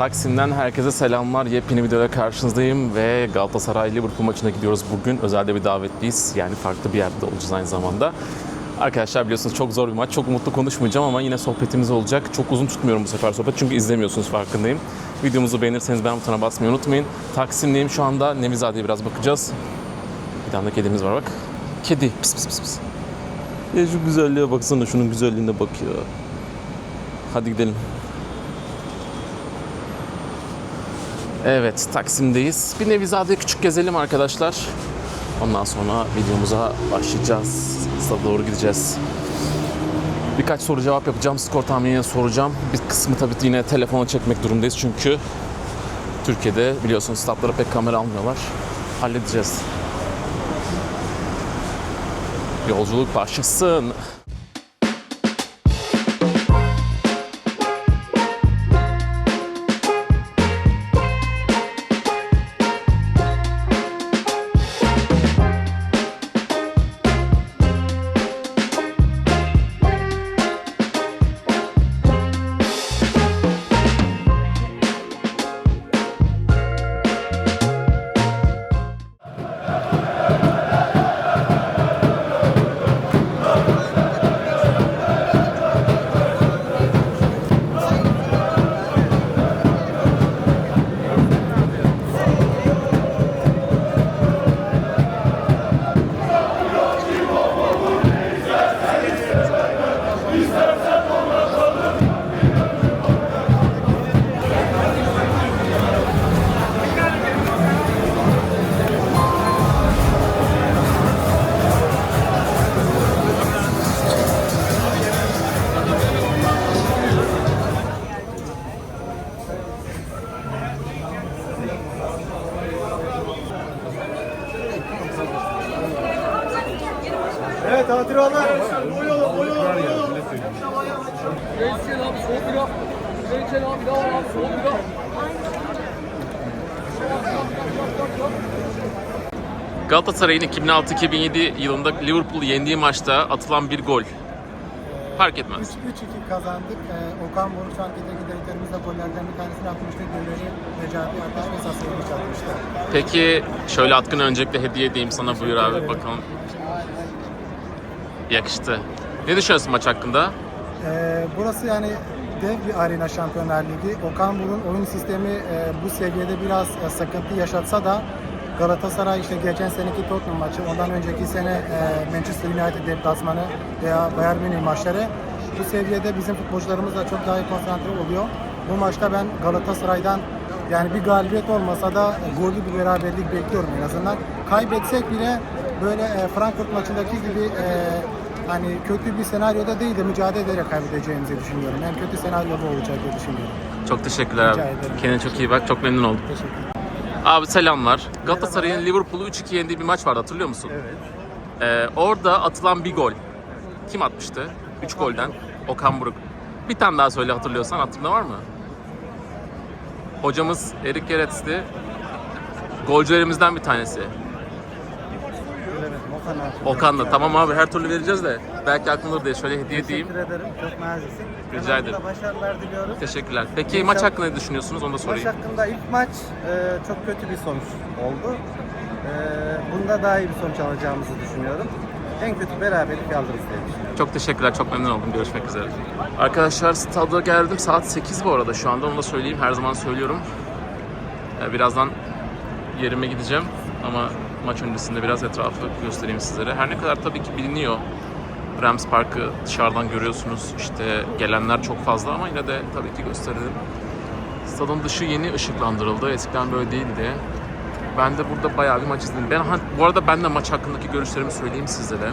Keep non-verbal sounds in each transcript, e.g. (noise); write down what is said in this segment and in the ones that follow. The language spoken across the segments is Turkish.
Taksim'den herkese selamlar. Yepyeni videoda karşınızdayım ve Galatasaray Liverpool maçına gidiyoruz bugün. Özelde bir davetliyiz. Yani farklı bir yerde olacağız aynı zamanda. Arkadaşlar biliyorsunuz çok zor bir maç. Çok umutlu konuşmayacağım ama yine sohbetimiz olacak. Çok uzun tutmuyorum bu sefer sohbet çünkü izlemiyorsunuz farkındayım. Videomuzu beğenirseniz beğen butonuna basmayı unutmayın. Taksim'deyim şu anda. Nevizade'ye biraz bakacağız. Bir tane de kedimiz var bak. Kedi. Pis pis pis pis. Ya şu güzelliğe baksana şunun güzelliğine bak ya. Hadi gidelim. Evet, Taksim'deyiz. Bir Nevizade'yi küçük gezelim arkadaşlar. Ondan sonra videomuza başlayacağız. Stada doğru gideceğiz. Birkaç soru cevap yapacağım. Skor tahminini soracağım. Bir kısmı tabii yine telefona çekmek durumundayız çünkü Türkiye'de biliyorsunuz statlara pek kamera almıyorlar. Halledeceğiz. Yolculuk başlasın. Galatasaray'ın 2006-2007 yılında Liverpool'u yendiği maçta atılan bir gol. Fark etmez. 3-2 kazandık. Ee, Okan Buruk şu de gollerden bir tanesini atmıştı. Gönülleri Necati Ataş ve Sassuolo'yu atmıştı. Peki şöyle Atkın öncelikle hediye edeyim sana buyur abi bakalım. Yakıştı. Ne düşünüyorsun maç hakkında? Ee, burası yani dev bir arena Şampiyonlar Ligi. Okan Buruk'un oyun sistemi e, bu seviyede biraz e, sıkıntı yaşatsa da Galatasaray işte geçen seneki Tottenham maçı, ondan önceki sene e, Manchester United deplasmanı veya Bayern Münih maçları bu seviyede bizim futbolcularımız da çok daha iyi konsantre oluyor. Bu maçta ben Galatasaray'dan yani bir galibiyet olmasa da gollü bir beraberlik bekliyorum en azından. Kaybetsek bile böyle e, Frankfurt maçındaki gibi e, hani kötü bir senaryoda değil de mücadele ederek kaybedeceğimizi düşünüyorum. En kötü senaryo bu olacak diye düşünüyorum. Çok teşekkürler abi. Rica ederim. Kendine çok iyi bak. Çok memnun oldum. Teşekkür. Abi selamlar. Galatasaray'ın Liverpool'u 3-2 yendiği bir maç vardı hatırlıyor musun? Evet. Ee, orada atılan bir gol. Kim atmıştı? 3 golden. Okan Buruk. Bir tane daha söyle hatırlıyorsan. Hatırında var mı? Hocamız Erik Gerets'ti. Golcülerimizden bir tanesi. Okan da. Tamam abi her türlü vereceğiz de. Belki aklındır diye şöyle hediye edeyim. Teşekkür ederim. Çok nazisin. Rica ederim. Başarılar diliyoruz. Teşekkürler. Peki maç hakkında ne düşünüyorsunuz? Onu da Maç sorayım. hakkında ilk maç e, çok kötü bir sonuç oldu. E, bunda daha iyi bir sonuç alacağımızı düşünüyorum. En kötü beraberlik alırız diye düşünüyorum. Çok teşekkürler. Çok memnun oldum. Görüşmek üzere. Arkadaşlar stada geldim. Saat 8 bu arada şu anda. Onu da söyleyeyim. Her zaman söylüyorum. Ee, Birazdan yerime gideceğim. Ama maç öncesinde biraz etrafı göstereyim sizlere. Her ne kadar tabii ki biliniyor. Rams Park'ı dışarıdan görüyorsunuz. İşte gelenler çok fazla ama yine de tabii ki gösterelim. Stadın dışı yeni ışıklandırıldı. Eskiden böyle değildi. Ben de burada bayağı bir maç izledim. Ben bu arada ben de maç hakkındaki görüşlerimi söyleyeyim sizlere.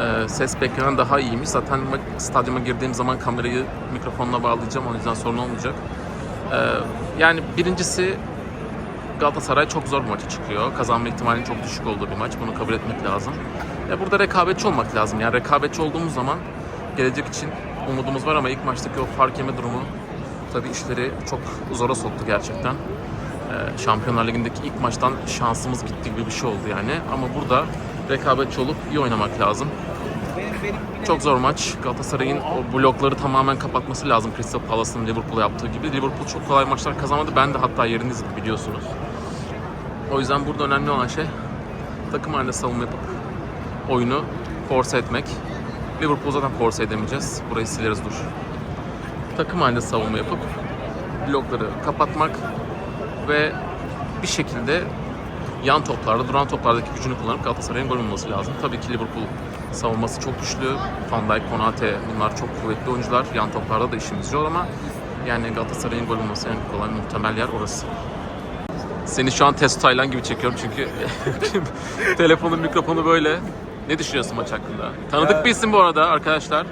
Ee, ses beklenen daha iyiymiş. Zaten ma- stadyuma girdiğim zaman kamerayı mikrofonla bağlayacağım. O yüzden sorun olmayacak. Ee, yani birincisi Galatasaray çok zor bir maça çıkıyor. Kazanma ihtimalinin çok düşük olduğu bir maç. Bunu kabul etmek lazım. E, burada rekabetçi olmak lazım. Yani rekabetçi olduğumuz zaman gelecek için umudumuz var ama ilk maçtaki o fark yeme durumu tabii işleri çok zora soktu gerçekten. Ee, Şampiyonlar Ligi'ndeki ilk maçtan şansımız gitti gibi bir şey oldu yani. Ama burada rekabetçi olup iyi oynamak lazım. Çok zor maç. Galatasaray'ın o blokları tamamen kapatması lazım Crystal Palace'ın Liverpool'a yaptığı gibi. Liverpool çok kolay maçlar kazanmadı. Ben de hatta yerinde izledim biliyorsunuz. O yüzden burada önemli olan şey takım halinde savunma yapıp oyunu force etmek. Liverpool zaten force edemeyeceğiz. Burayı sileriz dur. Takım halinde savunma yapıp blokları kapatmak ve bir şekilde yan toplarda, duran toplardaki gücünü kullanıp Galatasaray'ın gol bulması lazım. Tabii ki Liverpool savunması çok güçlü. Van Dijk, Konate bunlar çok kuvvetli oyuncular. Yan toplarda da işimiz zor ama yani Galatasaray'ın gol bulması en kolay muhtemel yer orası. Seni şu an test Taylan gibi çekiyorum çünkü (laughs) telefonun mikrofonu böyle. Ne düşünüyorsun maç hakkında? Tanıdık Ya- bir isim bu arada arkadaşlar.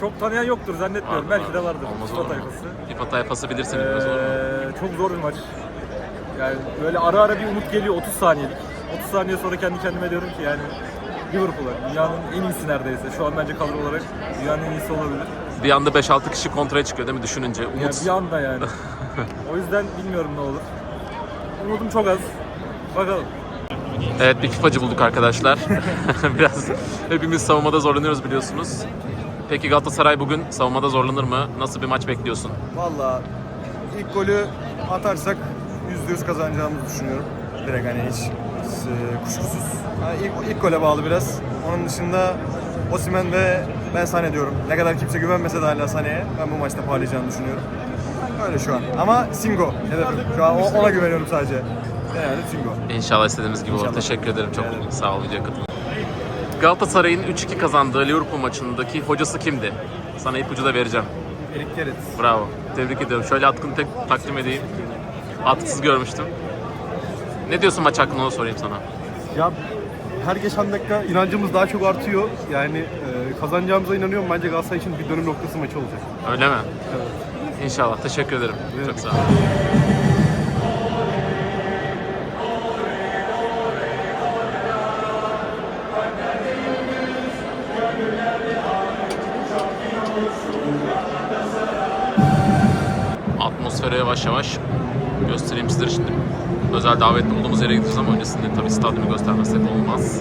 Çok tanıyan yoktur zannetmiyorum. Var, Belki de var. vardır. Olmaz FIFA olur mu? tayfası. FIFA tayfası bilirsin biraz olur mu? Ee, çok zor bir maç. Yani böyle ara ara bir umut geliyor 30 saniyelik. 30 saniye sonra kendi kendime diyorum ki yani Liverpool'a dünyanın en iyisi neredeyse. Şu an bence kadro olarak dünyanın en iyisi olabilir. Bir anda 5-6 kişi kontraya çıkıyor değil mi düşününce? Yani Umut bir anda yani. (laughs) o yüzden bilmiyorum ne olur. Umudum çok az. Bakalım. Evet bir FIFA'cı bulduk arkadaşlar. (laughs) Biraz hepimiz savunmada zorlanıyoruz biliyorsunuz. Peki Galatasaray bugün savunmada zorlanır mı? Nasıl bir maç bekliyorsun? Valla ilk golü atarsak %100 kazanacağımızı düşünüyorum. Direkt hani hiç e, kuşkusuz. Ha, ilk, ilk gole bağlı biraz. Onun dışında Osimhen ve ben Sane diyorum. Ne kadar kimse güvenmese de hala Sane'ye ben bu maçta parlayacağını düşünüyorum. Öyle şu an. Ama Singo hedefim. Şu an ona güveniyorum sadece. Genelde Singo. İnşallah istediğimiz gibi olur. İnşallah. Teşekkür ederim çok. Rica ederim. Sağ ol videoya katıldığın için. Galatasaray'ın 3-2 kazandığı Liverpool maçındaki hocası kimdi? Sana ipucu da vereceğim. Erik Gerrit. Bravo. Tebrik ediyorum. Şöyle atkını tek takdim edeyim. Atkısız görmüştüm. Ne diyorsun maç hakkında onu sorayım sana. Ya her geçen dakika inancımız daha çok artıyor. Yani e, kazanacağımıza inanıyorum. Bence Galatasaray için bir dönüm noktası maçı olacak. Öyle mi? İnşallah. Teşekkür ederim. Çok sağ ol. Atmosfere yavaş yavaş göstereyim sizlere şimdi. Özel davetli olduğumuz yere gideceğiz ama öncesinde tabii stadyumu göstermezsek olmaz.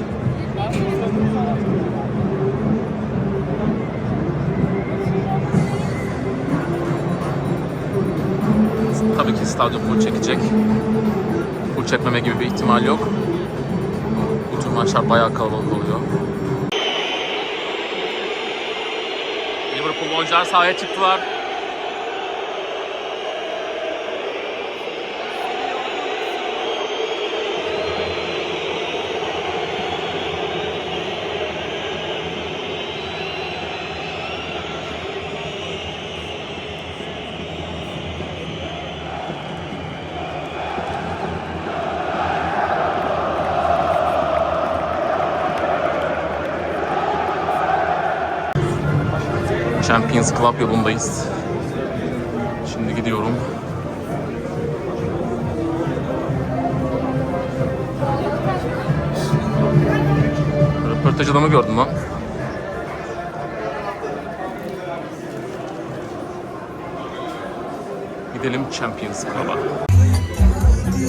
Tabii ki stadyum full çekecek. Full çekmeme gibi bir ihtimal yok. Bu tür maçlar bayağı kalabalık oluyor. Liverpool oyuncular sahaya çıktılar. Champions Club yolundayız. Şimdi gidiyorum. Röportaj adamı gördüm lan. Gidelim Champions Club'a.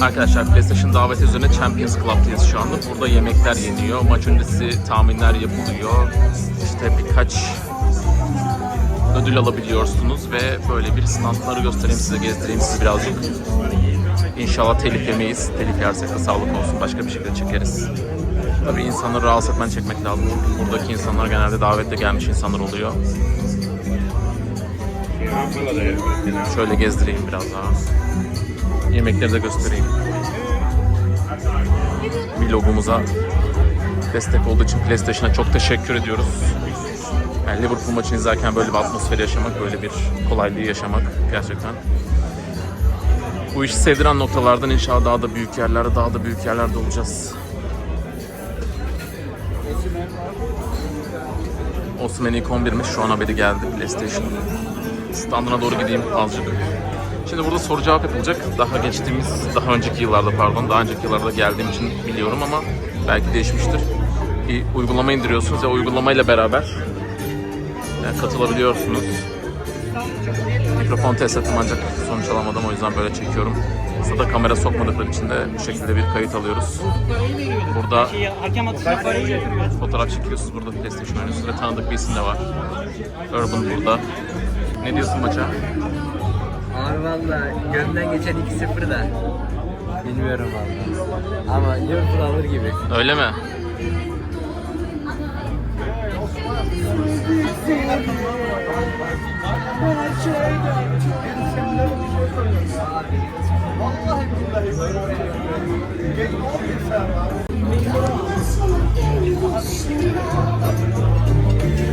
Arkadaşlar PlayStation daveti üzerine Champions Club'tayız şu anda. Burada yemekler yeniyor, maç öncesi tahminler yapılıyor. İşte birkaç ödül alabiliyorsunuz ve böyle bir standları göstereyim size, gezdireyim sizi birazcık. İnşallah telif yemeyiz. Telif yersek de sağlık olsun. Başka bir şekilde çekeriz. Tabii insanları rahatsız etmen çekmek lazım. Çünkü buradaki insanlar genelde davetle gelmiş insanlar oluyor. Şöyle gezdireyim biraz daha. Yemekleri de göstereyim. Vlogumuza destek olduğu için PlayStation'a çok teşekkür ediyoruz. Yani Liverpool maçını izlerken böyle bir atmosferi yaşamak, böyle bir kolaylığı yaşamak gerçekten. Bu işi sevdiren noktalardan inşallah daha da büyük yerlerde, daha da büyük yerlerde olacağız. Osman ilk 11'miş. Şu an haberi geldi PlayStation. Standına doğru gideyim azıcık. Şimdi burada soru cevap yapılacak. Daha geçtiğimiz, daha önceki yıllarda pardon, daha önceki yıllarda geldiğim için biliyorum ama belki değişmiştir. Bir uygulama indiriyorsunuz ve uygulamayla beraber katılabiliyorsunuz. Mikrofon test ettim ancak sonuç alamadım o yüzden böyle çekiyorum. Burada kamera sokmadıkları için de bu şekilde bir kayıt alıyoruz. Burada fotoğraf çekiyorsunuz. Burada PlayStation oynuyorsunuz ve tanıdık bir isim de var. Urban burada. Ne diyorsun maça? Abi valla gönlümden geçen 2-0 da bilmiyorum valla. Ama Liverpool alır gibi. Öyle mi?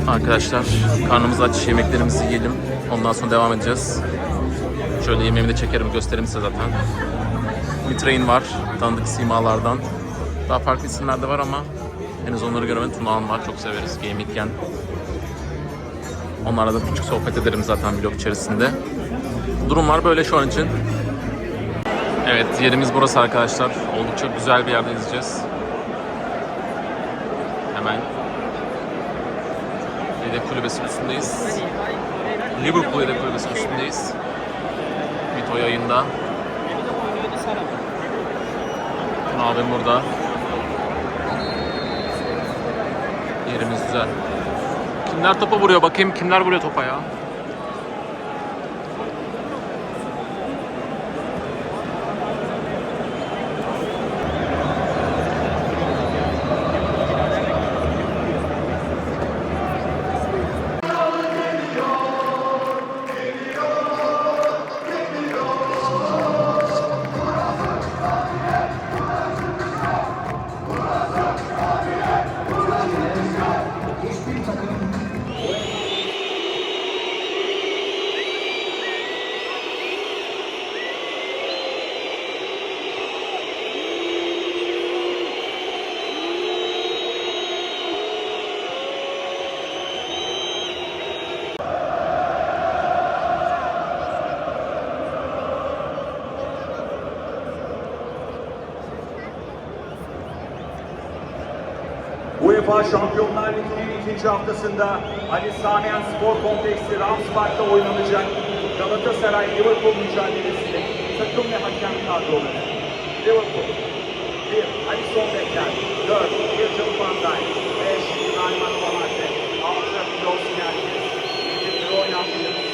Arkadaşlar karnımız aç yemeklerimizi yiyelim. Ondan sonra devam edeceğiz. Şöyle yemeğimi de çekerim gösteririm size zaten. Mitrain var tanıdık simalardan. Daha farklı isimler de var ama henüz onları göremedim. Tunağan var çok severiz. Gen. Onlarla da küçük sohbet ederim zaten vlog içerisinde. Durumlar böyle şu an için. Evet yerimiz burası arkadaşlar. Oldukça güzel bir yerde izleyeceğiz. Hemen Yedek kulübesi üstündeyiz. Liverpool yedek kulübesi üstündeyiz. Mito yayında. Abim burada. Yerimiz güzel. Kimler topa vuruyor? Bakayım kimler vuruyor topa ya? UEFA Şampiyonlar Ligi'nin ikinci haftasında Ali Samiyen Spor Kompleksi Ramspark'ta oynanacak Galatasaray Liverpool mücadelesinde takım ve hakem kadroları. Liverpool 1. Alisson Becker 4. Virgil van Dijk 5. Ibrahim Konate 6. Milos Merkez 7. Royan Williams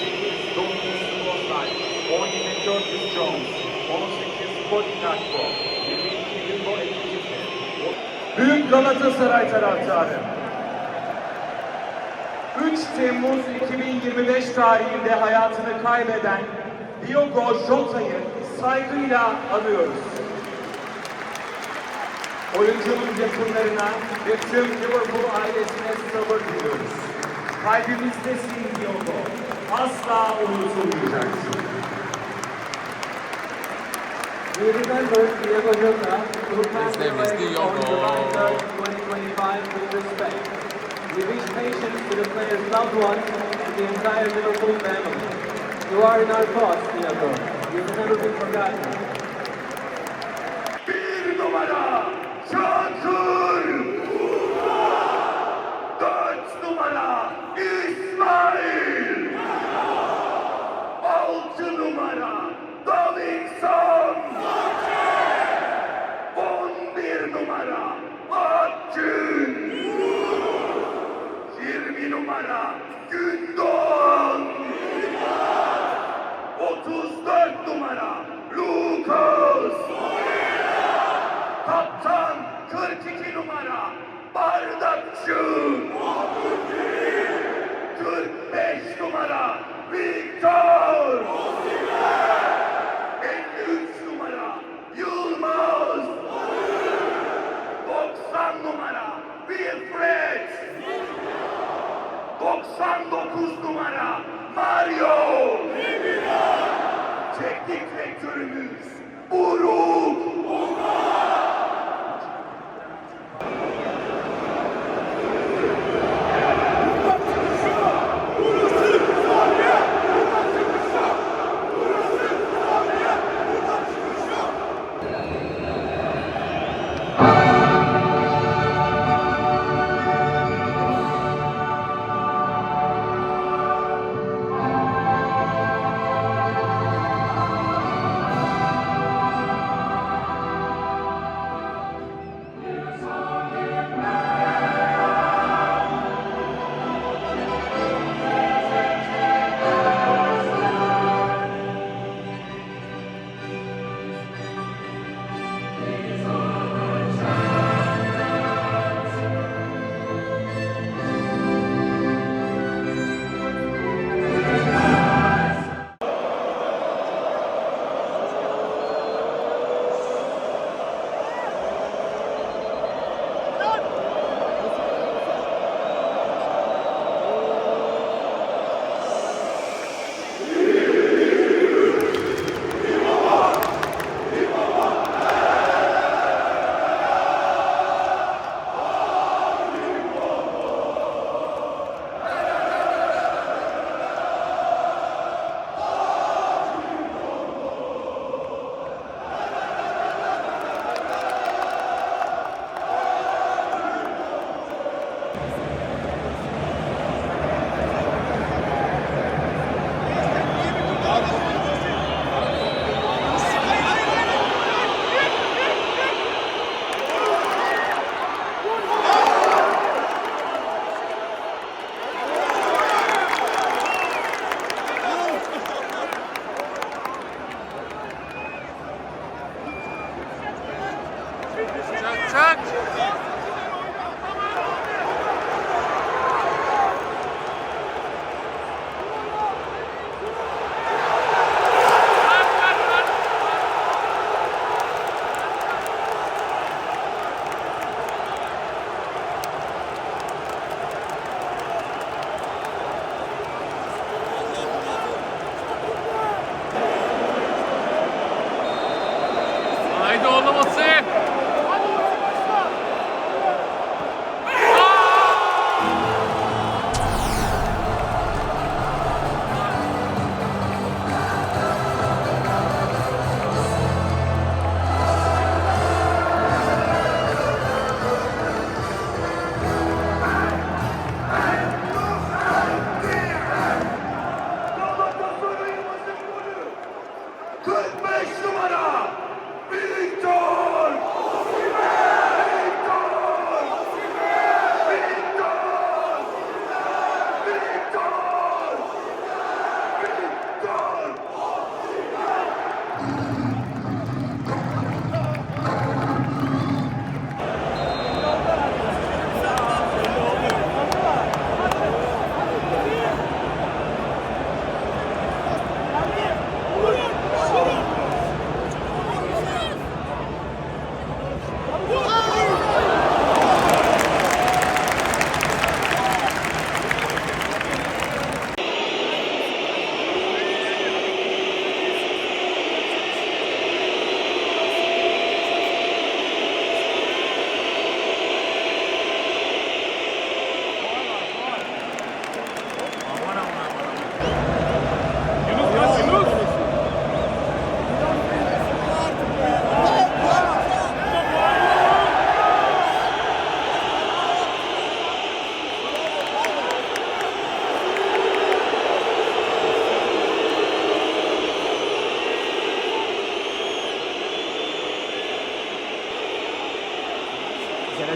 8. Dominic Szoboszlai 17. Curtis Jones 18. Cody Gakpo Galatasaray taraftarı. 3 Temmuz 2025 tarihinde hayatını kaybeden Diogo Jota'yı saygıyla anıyoruz. Oyuncunun yakınlarına ve tüm Liverpool ailesine sabır diliyoruz. Kalbimizdesin Diogo. Asla unutulmayacaksın. Remember Diego Jota, passed name is Diogo. on July 3rd, 2025 with respect. We wish patience to the players' loved ones and the entire Liverpool family. You are in our thoughts, Diego. You will never be forgotten. 中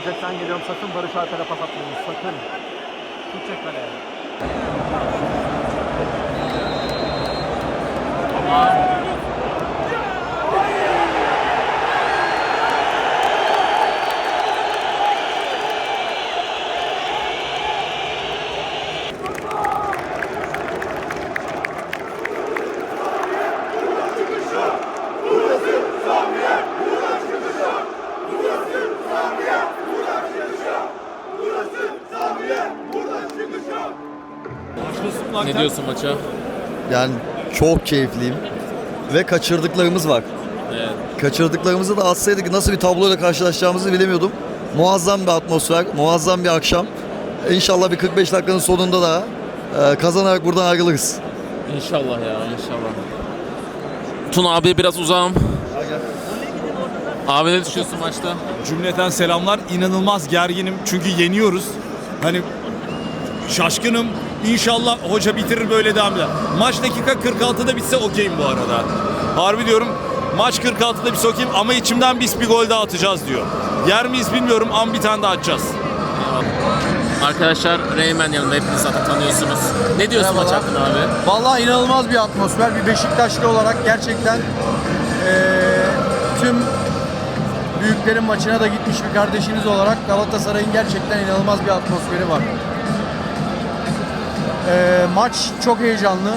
Gelecekten geliyorum sakın Barış Alper'e pas atmayın sakın. Tutacak kaleye. Ne diyorsun maça? Yani çok keyifliyim. Ve kaçırdıklarımız var. Evet. Kaçırdıklarımızı da atsaydık nasıl bir tabloyla karşılaşacağımızı bilemiyordum. Muazzam bir atmosfer, muazzam bir akşam. İnşallah bir 45 dakikanın sonunda da e, kazanarak buradan ayrılırız. İnşallah ya inşallah. Tuna abi biraz uzağım. Abi ne düşünüyorsun maçta? Cümleten selamlar. İnanılmaz gerginim çünkü yeniyoruz. Hani şaşkınım. İnşallah hoca bitirir böyle devam eder. Maç dakika 46'da bitse okeyim bu arada. Harbi diyorum maç 46'da bitse okeyim ama içimden biz bir gol daha atacağız diyor. Yer miyiz bilmiyorum ama bir tane daha atacağız. Arkadaşlar Reymen yanında hepiniz zaten tanıyorsunuz. Ne diyorsun maç hakkında abi? Vallahi inanılmaz bir atmosfer. Bir Beşiktaşlı olarak gerçekten eee, tüm büyüklerin maçına da gitmiş bir kardeşiniz olarak Galatasaray'ın gerçekten inanılmaz bir atmosferi var. Eee, maç çok heyecanlı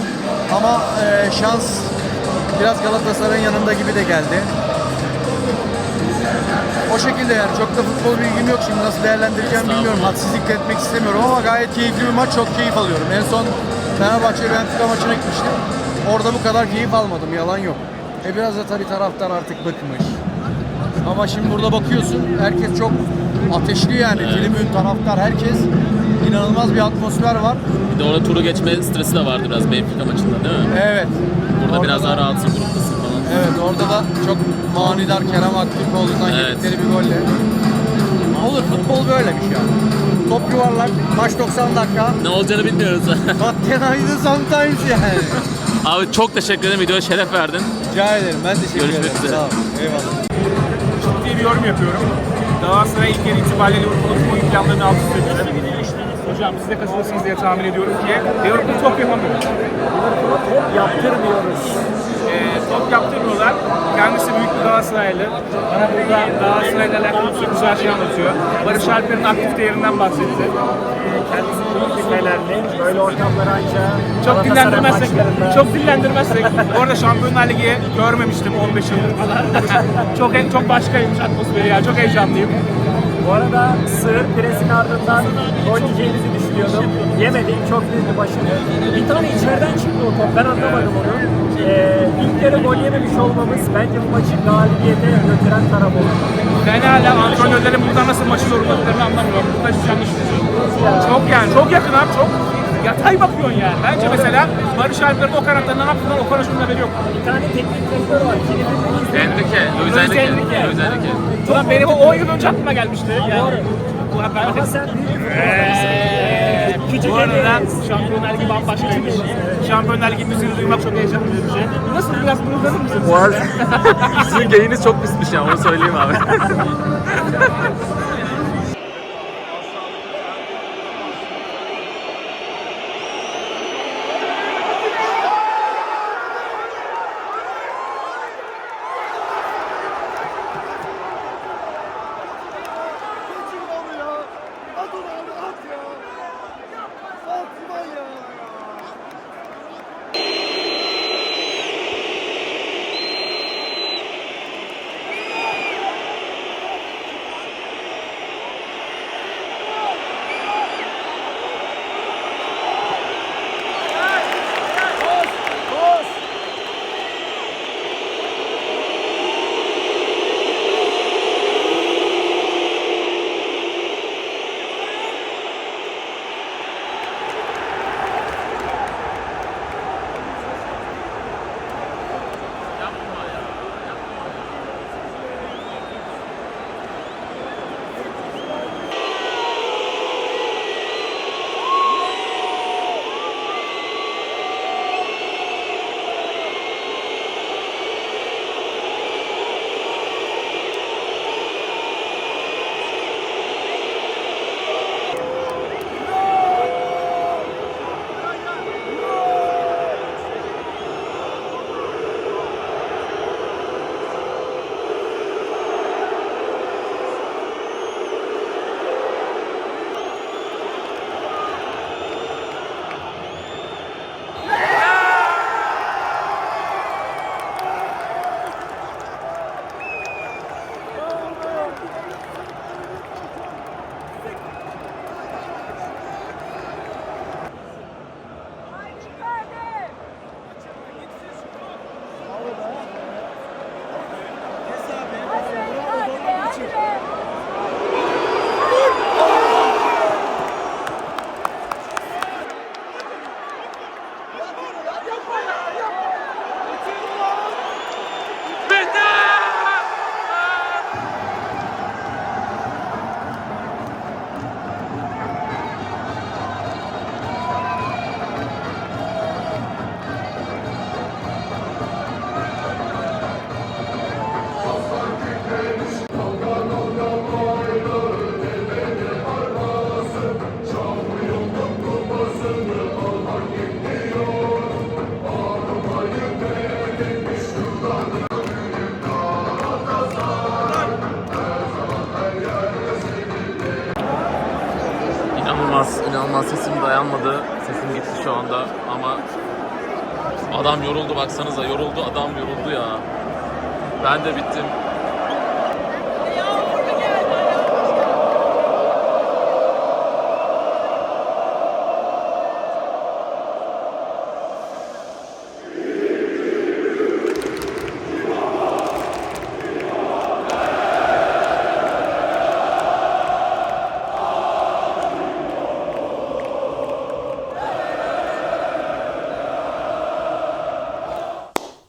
ama eee, şans biraz Galatasaray'ın yanında gibi de geldi. O şekilde yani çok da futbol bilgim yok şimdi nasıl değerlendireceğim bilmiyorum. Hadsizlik de etmek istemiyorum ama gayet keyifli bir maç çok keyif alıyorum. En son Fenerbahçe Benfica maçına gitmiştim. Orada bu kadar keyif almadım yalan yok. E biraz da tabii taraftar artık bıkmış. Ama şimdi burada bakıyorsun herkes çok ateşli yani. Tribün, taraftar herkes inanılmaz bir atmosfer var. Bir de orada turu geçme stresi de vardı biraz Benfica maçında değil mi? Evet. Burada Orada biraz da- daha rahatsın gruptasın falan. Evet orada da çok manidar Kerem Aktürkoğlu'ndan Evet. yedikleri bir golle. Olur futbol böylemiş yani. Top yuvarlak, maç 90 dakika. Ne olacağını bilmiyoruz. What can I do sometimes yani. abi çok teşekkür ederim. Videoya şeref verdin. Rica ederim. Ben teşekkür Görüşmek ederim. üzere. Sağ ol. Eyvallah. Ciddi bir yorum yapıyorum. Galatasaray ilk yarı itibariyle Liverpool'un bu imkanlarını alt üst etti. Hocam siz de katılırsınız diye tahmin ediyorum ki Liverpool top yapamıyor. Top yaptırmıyoruz. Ee, top yaptırmıyorlar. Kendisi büyük bir Galatasaraylı. Bana burada Galatasaray'la alakalı çok güzel şey anlatıyor. Barış Alper'in aktif değerinden bahsetti. Kendisi büyük fenerli. Böyle ortamları anca Çok dinlendirmezsek, çok dinlendirmezsek. Bu arada Şampiyonlar Ligi görmemiştim 15 yıldır falan. (laughs) çok çok başkaymış atmosferi ya. Çok heyecanlıyım. Bu arada sığır presin ardından gol yiyeceğimizi düşünüyordum. Yemedik. Çok büyük bir başarı. Bir tane içeriden çıktı o top. Ben anlamadım onu. Ee, ilk yarı gol yememiş olmamız bence bu maçı galibiyete götüren taraf oldu. Ben hala antrenörlerin burada nasıl maçı yorumladıklarını anlamıyorum. Burada hiç yanlış düşünüyorum. Çok yani çok yakın abi çok yatay bakıyorsun yani. Bence mesela Barış Alper'in o kanatlarından ne yaptığından o konuşmanın haberi yok. Bir tane teknik direktör var. Enrique, Enrique. Luis Enrique. Ulan benim o 10 yıl önce aklıma gelmişti. Yani. Ulan ben Ama sen büyük bir Bu arada. Şampiyonlar Ligi bambaşkaymış. Şampiyonlar Ligi müziğini duymak çok heyecanlı bir şey. Nasıl biraz bunu verir misiniz? Bu arada sizin geyiniz çok pismiş ya onu söyleyeyim abi. (laughs) dayanmadı. Sesim gitti şu anda ama adam yoruldu baksanıza yoruldu adam yoruldu ya. Ben de bittim.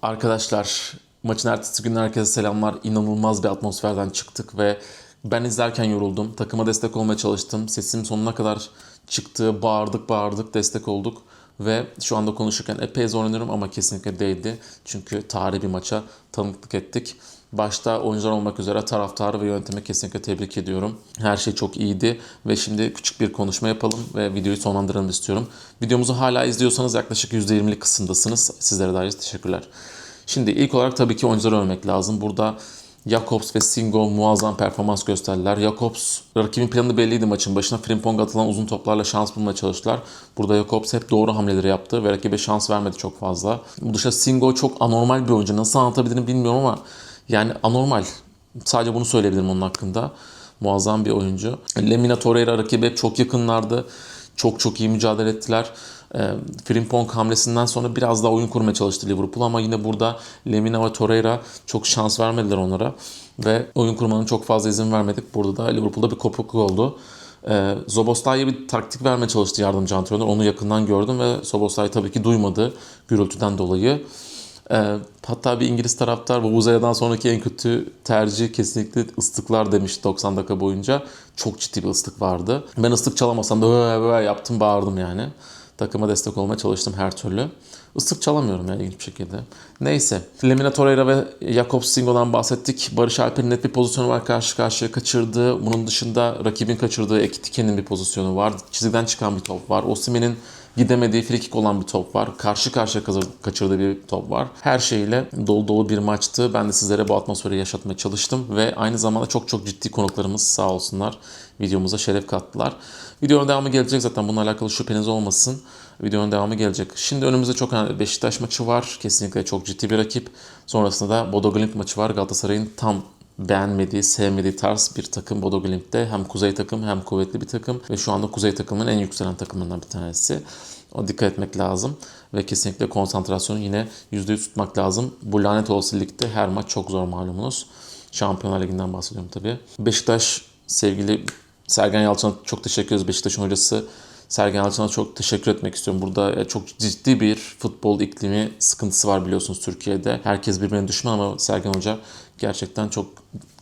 Arkadaşlar maçın ertesi günü herkese selamlar. İnanılmaz bir atmosferden çıktık ve ben izlerken yoruldum. Takıma destek olmaya çalıştım. Sesim sonuna kadar çıktı. Bağırdık bağırdık destek olduk. Ve şu anda konuşurken epey zorlanıyorum ama kesinlikle değdi. Çünkü tarihi bir maça tanıklık ettik. Başta oyuncular olmak üzere taraftarı ve yönetimi kesinlikle tebrik ediyorum. Her şey çok iyiydi ve şimdi küçük bir konuşma yapalım ve videoyu sonlandıralım istiyorum. Videomuzu hala izliyorsanız yaklaşık %20'lik kısımdasınız. Sizlere ayrıca teşekkürler. Şimdi ilk olarak tabii ki oyuncuları övmek lazım. Burada Jakobs ve Singo muazzam performans gösterdiler. Jakobs rakibin planı belliydi maçın başına. Frimpong'a atılan uzun toplarla şans bulmaya çalıştılar. Burada Jakobs hep doğru hamleleri yaptı ve rakibe şans vermedi çok fazla. Bu dışında Singo çok anormal bir oyuncu. Nasıl anlatabilirim bilmiyorum ama yani anormal. Sadece bunu söyleyebilirim onun hakkında. Muazzam bir oyuncu. Lemina Torreira rakibe çok yakınlardı. Çok çok iyi mücadele ettiler. E, Frimpong hamlesinden sonra biraz daha oyun kurmaya çalıştı Liverpool ama yine burada Lemina ve Torreira çok şans vermediler onlara. Ve oyun kurmanın çok fazla izin vermedik. Burada da Liverpool'da bir kopukluk oldu. E, Zoboslai'ye bir taktik vermeye çalıştı yardımcı antrenör. Onu yakından gördüm ve Zoboslai tabii ki duymadı gürültüden dolayı. Ee, hatta bir İngiliz taraftar Vuvuzela'dan sonraki en kötü tercih kesinlikle ıslıklar demiş 90 dakika boyunca. Çok ciddi bir ıslık vardı. Ben ıslık çalamasam da yaptım bağırdım yani. Takıma destek olmaya çalıştım her türlü. Islık çalamıyorum yani ilginç bir şekilde. Neyse. Lemina Torreira ve Jakob Singo'dan bahsettik. Barış Alper'in net bir pozisyonu var karşı karşıya kaçırdı. Bunun dışında rakibin kaçırdığı Ekitike'nin bir pozisyonu var. Çizgiden çıkan bir top var. Osimhen'in gidemediği frikik olan bir top var. Karşı karşıya kaçırdığı bir top var. Her şeyle dolu dolu bir maçtı. Ben de sizlere bu atmosferi yaşatmaya çalıştım ve aynı zamanda çok çok ciddi konuklarımız sağ olsunlar videomuza şeref kattılar. Videonun devamı gelecek zaten bununla alakalı şüpheniz olmasın. Videonun devamı gelecek. Şimdi önümüzde çok önemli Beşiktaş maçı var. Kesinlikle çok ciddi bir rakip. Sonrasında da Bodo Glimt maçı var. Galatasaray'ın tam beğenmediği, sevmediği tarz bir takım Bodo Glimt'te. Hem kuzey takım hem kuvvetli bir takım. Ve şu anda kuzey takımının en yükselen takımlarından bir tanesi. O dikkat etmek lazım. Ve kesinlikle konsantrasyonu yine %100 tutmak lazım. Bu lanet olası ligde her maç çok zor malumunuz. Şampiyonlar Ligi'nden bahsediyorum tabii. Beşiktaş sevgili Sergen Yalçın'a çok teşekkür ederiz. Beşiktaş'ın hocası Sergen Yalçın'a çok teşekkür etmek istiyorum. Burada e, çok ciddi bir futbol iklimi sıkıntısı var biliyorsunuz Türkiye'de. Herkes birbirine düşman ama Sergen Hoca gerçekten çok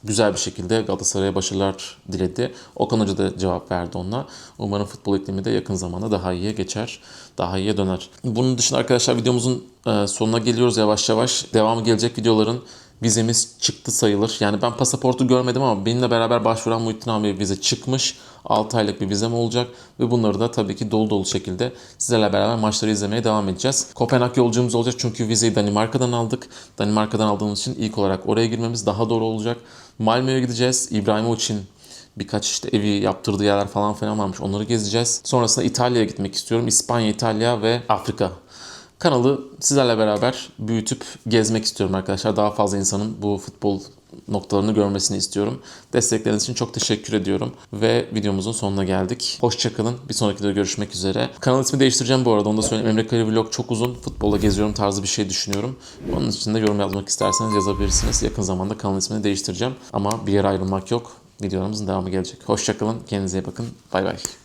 güzel bir şekilde Galatasaray'a başarılar diledi. Okan Hoca da cevap verdi ona. Umarım futbol iklimi de yakın zamanda daha iyiye geçer, daha iyiye döner. Bunun dışında arkadaşlar videomuzun e, sonuna geliyoruz yavaş yavaş. Devamı gelecek videoların vizemiz çıktı sayılır. Yani ben pasaportu görmedim ama benimle beraber başvuran Muhittin abi vize çıkmış. 6 aylık bir vizem olacak ve bunları da tabii ki dolu dolu şekilde sizlerle beraber maçları izlemeye devam edeceğiz. Kopenhag yolculuğumuz olacak çünkü vizeyi Danimarka'dan aldık. Danimarka'dan aldığımız için ilk olarak oraya girmemiz daha doğru olacak. Malmö'ye gideceğiz. İbrahimovic'in birkaç işte evi yaptırdığı yerler falan filan varmış. Onları gezeceğiz. Sonrasında İtalya'ya gitmek istiyorum. İspanya, İtalya ve Afrika. Kanalı sizlerle beraber büyütüp gezmek istiyorum arkadaşlar. Daha fazla insanın bu futbol noktalarını görmesini istiyorum. Destekleriniz için çok teşekkür ediyorum. Ve videomuzun sonuna geldik. Hoşçakalın. Bir sonraki videoda görüşmek üzere. Kanal ismi değiştireceğim bu arada. Onu da söyleyeyim. Emre Kaya Vlog çok uzun. Futbolla geziyorum tarzı bir şey düşünüyorum. Onun için de yorum yazmak isterseniz yazabilirsiniz. Yakın zamanda kanal ismini değiştireceğim. Ama bir yere ayrılmak yok. Videolarımızın devamı gelecek. Hoşçakalın. Kendinize iyi bakın. Bay bay.